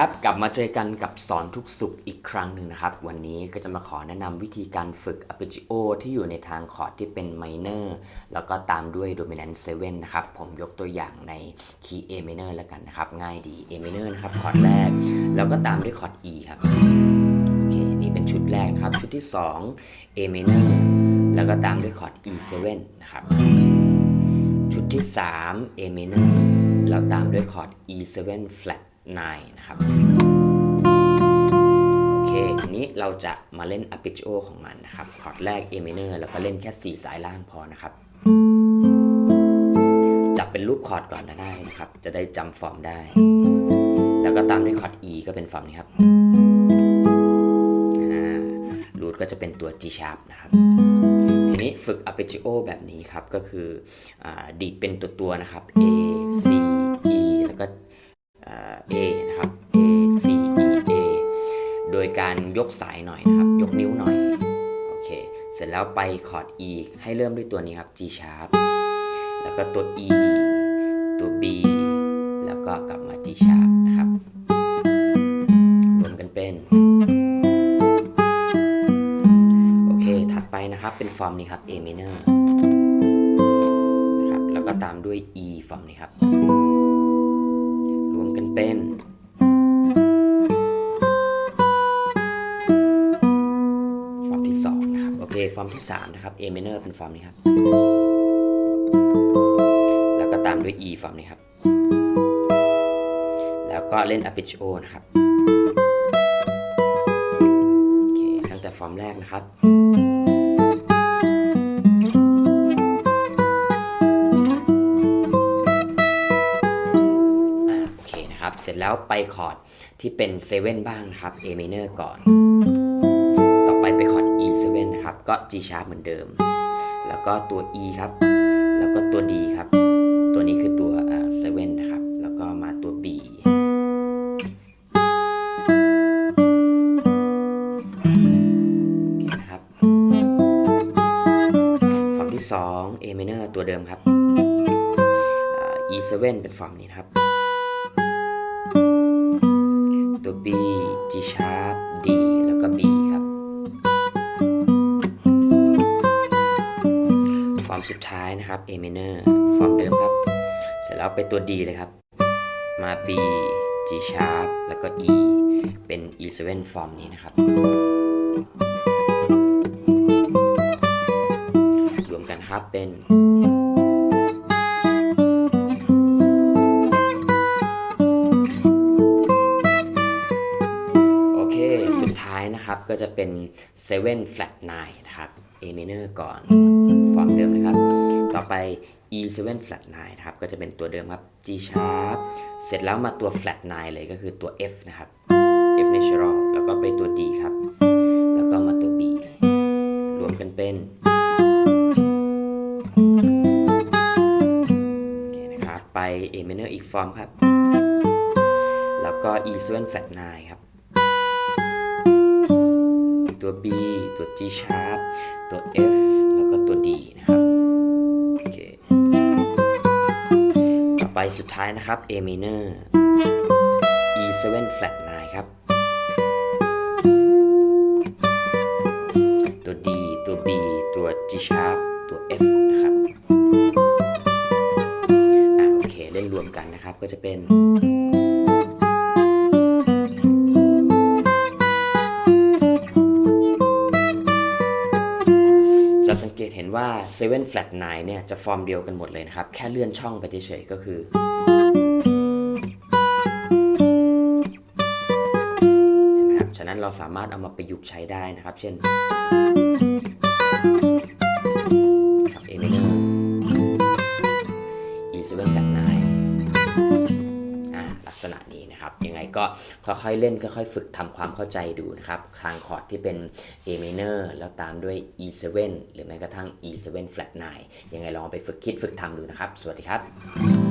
ครับ กลับมาเจอกันกับสอนทุกสุขอีกครั้งหนึ่งนะครับ วันนี้ก็จะมาขอแนะนำวิธีการฝึก arpeggio ที่อยู่ในทางคอร์ดที่เป็น minor แล้วก็ตามด้วย dominant 7 นะครับ ผมยกตัวอย่างใน key A minor แล้วกันนะครับ ง่ายดี A minor นะครับ คอร์ดแรก แล้วก็ตามด้วยคอร์ด E ครับ โอเค นี่เป็นชุดแรกนะครับ ชุดที่ 2 A minor แล้วก็ตามด้วยคอร์ด E7 นะครับ ชุดที่ 3 A minor แล้วตามด้วยคอร์ด E7 flat 9 นะครับ โอเค ทีนี้เราจะมาเล่น arpeggio ของมันนะครับ คอร์ดแรก A minor แล้วก็เล่นแค่ 4 สายล่างพอนะครับ จับเป็นรูปคอร์ดก่อนก็ได้นะครับ จะได้จำฟอร์มได้ แล้วก็ตามด้วยคอร์ด E ก็เป็นฟอร์มนี้ครับรูทก็จะเป็นตัว G sharp นะครับทีนี้ฝึก arpeggio แบบนี้ครับ ก็คืออดีดเป็นตัวตัวๆนะครับ A C E แล้วก็ A นะครับ A C E A โดยการยกสายหน่อยนะครับ ยกนิ้วหน่อย โอเค เสร็จแล้วไปคอร์ด E ให้เริ่มด้วยตัวนี้ครับ G sharp แล้วก็ตัว E ตัว B แล้วก็กลับมา G sharp นะครับ รวมกันเป็น โอเค ถัดไปนะครับ เป็นฟอร์มนี้ครับ A minor นะครับ แล้วก็ตามด้วย E ฟอร์มนี้ครับ เป็น ฟอร์มที่2นะครับ โอเค ฟอร์มที่ 3 นะครับ A minor เป็นฟอร์มนี้ครับ แล้วก็ตามด้วย E ฟอร์มนี้ครับ แล้วก็เล่น arpeggio นะครับ โอเค ตั้งแต่ฟอร์มแรกนะครับ เสร็จแล้วไปคอร์ดที่เป็นเซเว่นบ้างนะครับ A minor ก่อน ต่อไปไปคอร์ด E7 นะครับ ก็ G sharp เหมือนเดิม แล้วก็ตัว E ครับ แล้วก็ตัว D ครับ ตัวนี้คือตัวอ่า7นะครับ แล้วก็มาตัว B โอเคนะครับฟอร์มที่ 2 A minor ตัวเดิมครับอ่า E7 เป็นฟอร์มนี้นะครับ B G sharp D แล้วก็ B ครับ ฟอร์มสุดท้ายนะครับ A minor ฟอร์มเดิมครับ เสร็จแล้วไปตัว D เลยครับ มา B G sharp แล้วก็ E เป็น E7 ฟอร์มนี้นะครับ รวมกันครับเป็น นะครับก็จะเป็น7 flat 9นะครับ A minor ก่อนฟอร์มเดิมนะครับ ต่อไป E7 flat 9นะครับก็จะเป็นตัวเดิมครับ G sharp เสร็จแล้วมาตัว flat 9เลยก็คือตัว F นะครับ F natural แล้วก็ไปตัว D ครับ แล้วก็มาตัว B รวมกันเป็นโอเคนะครับไป A minor อีกฟอร์มครับ แล้วก็ E7 flat 9ครับ ตัว B ตัว G sharp ตัว F แล้วก็ตัว D นะครับโอเคต่อไปสุดท้ายนะครับ A minor E7 flat 9ครับ ตัว D ตัว B ตัว G sharp ตัว F นะครับอ่าโอเค เล่นรวมกันนะครับก็จะเป็น ว่า7 flat 9เนี่ยจะฟอร์มเดียวกันหมดเลยนะครับ แค่เลื่อนช่องไปเฉยๆก็คือ เห็นไหมครับ ฉะนั้นเราสามารถเอามาประยุกต์ใช้ได้นะครับ เช่นครับ A minor E7 flat นะครับยังไงก็ค่อยๆเล่นค่อยๆฝึกทำความเข้าใจดูนะครับทางคอร์ดที่เป็น A minor แล้วตามด้วย E7 หรือแม้กระทั่ง E7 flat 9ยังไงลองไปฝึกคิดฝึกทำดูนะครับ สวัสดีครับ